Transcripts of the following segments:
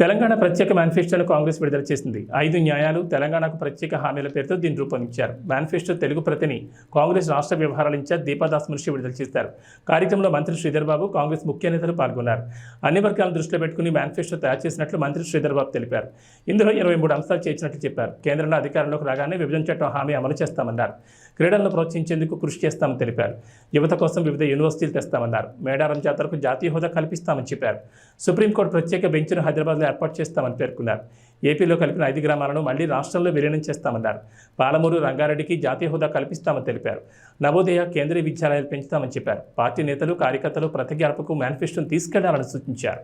తెలంగాణ ప్రత్యేక మేనిఫెస్టోను కాంగ్రెస్ విడుదల చేసింది. ఐదు న్యాయాలు తెలంగాణకు ప్రత్యేక హామీల పేరుతో దీన్ని రూపొందించారు. మేనిఫెస్టో తెలుగు ప్రతిని కాంగ్రెస్ రాష్ట్ర వ్యవహారాల ఇన్ఛార్జ్ దీపాదాస్ మున్షి విడుదల చేశారు. కార్యక్రమంలో మంత్రి శ్రీధర్బాబు కాంగ్రెస్ ముఖ్య నేతలు పాల్గొన్నారు. అన్ని వర్గాలను దృష్టిలో పెట్టుకుని మేనిఫెస్టో తయారు చేసినట్లు మంత్రి శ్రీధర్బాబు తెలిపారు. ఇందులో ఇరవై మూడు అంశాలు చేర్చినట్లు చెప్పారు. కేంద్రంలో అధికారంలోకి రాగానే విభజన చట్టం హామీ అమలు చేస్తామన్నారు. క్రీడలను ప్రోత్సహించేందుకు కృషి చేస్తామని తెలిపారు. యువత కోసం వివిధ యూనివర్సిటీలు తెస్తామన్నారు. మేడారం జాతరకు జాతీయ హోదా కల్పిస్తామని చెప్పారు. సుప్రీంకోర్టు ప్రత్యేక బెంచ్ను హైదరాబాద్లో ఏర్పాటు చేస్తామని పేర్కొన్నారు. ఏపీలో కలిపిన ఐదు గ్రామాలను మళ్ళీ రాష్ట్రంలో విలీనం చేస్తామన్నారు. పాలమూరు రంగారెడ్డికి జాతీయ హోదా కల్పిస్తామని తెలిపారు. నవోదయ కేంద్రీయ విద్యాలయాలు పెంచుతామని చెప్పారు. పార్టీ నేతలు కార్యకర్తలు ప్రతిజ్ఞాపకు మేనిఫెస్టోను తీసుకెళ్ళాలని సూచించారు.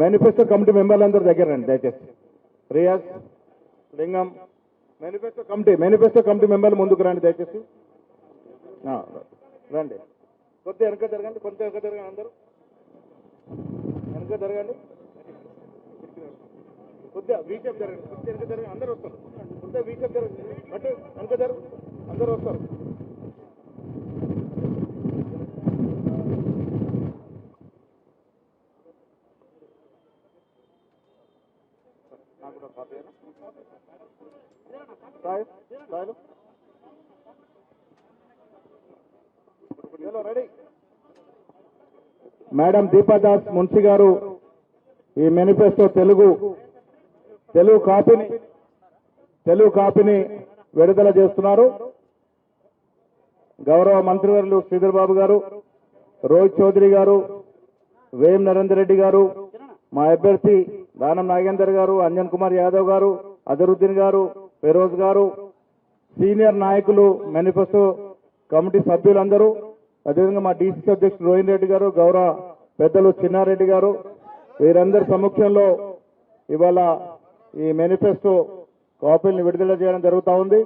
మేనిఫెస్టో కమిటీ మెంబర్లందరూ దగ్గర రండి దయచేసి. Riyaz Lingam. Manifesto committee manifesto committee మెంబర్లు ముందుకు రండి దయచేసి. రండి. కొద్దిగా వెనక జరగండి కొంత వెనక జరగండి అందరూ. వెనక జరగండి. కొద్దిగా వీకెప్ జరగండి కొద్ది వెనక జరగండి అందరూ వస్తారు. కొద్దిగా వీకెప్ జరగండి. అంటే వెనక జరగ అందరూ వస్తారు. సాయి సాయిలు మేడం దీపాదాస్ మున్సి గారు ఈ మేనిఫెస్టో తెలుగు తెలుగు కాపీని తెలుగు కాపీని విడుదల చేస్తున్నారు. గౌరవ మంత్రివర్యులు శ్రీధర్ బాబు గారు రోహిత్ చౌదరి గారు వేం నరేందర్ రెడ్డి గారు మా అభ్యర్థి దానం నాగేందర్ గారు అంజన్ కుమార్ యాదవ్ గారు అజరుద్దీన్ గారు ఫెరోజ్ గారు సీనియర్ నాయకులు మేనిఫెస్టో కమిటీ సభ్యులందరూ అదేవిధంగా మా డీసీసీ అధ్యక్షుడు రోహిన్ రెడ్డి గారు గౌరవ పెద్దలు చిన్నారెడ్డి గారు వీరందరి సమక్షంలో ఇవాళ ఈ మేనిఫెస్టో కాపీలను విడుదల చేయడం జరుగుతూ ఉంది.